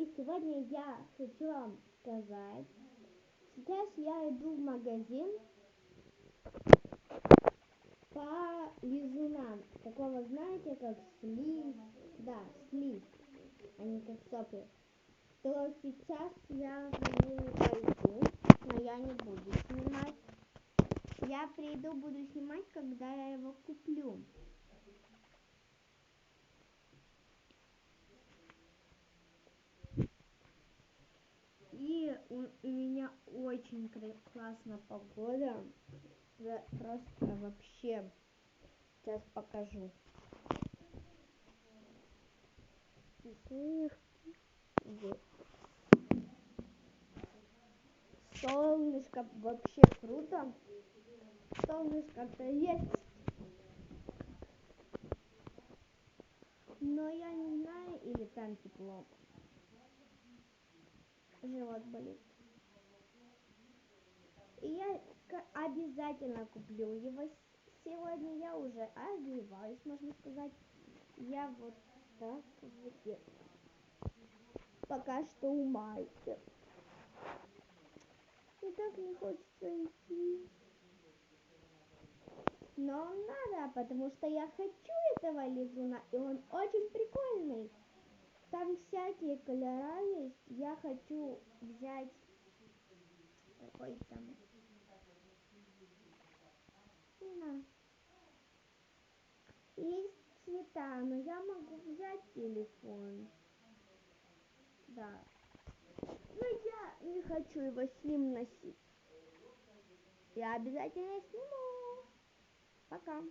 И сегодня я хочу вам сказать, сейчас я иду в магазин по лизунам. Такого, знаете, как слиз. Да, слиз, а не как сопли. То сейчас я за пойду, но я не буду снимать. Я приду, буду снимать, когда я его куплю. И у, меня очень классная погода. Просто вообще. Сейчас покажу. Солнышко вообще круто. Солнышко-то есть. Но я не знаю, или там тепло. Живот болит. И я обязательно куплю его сегодня. Я уже одеваюсь, можно сказать. Я вот так вот пока что у майки. И так не хочется идти. Но надо, потому что я хочу этого лизуна, и он очень прикольный. Там всякие колера есть. Я хочу взять какой там знаю. Есть цвета, но я могу взять телефон. Да. Но я не хочу его с ним носить. Я обязательно сниму. Пока.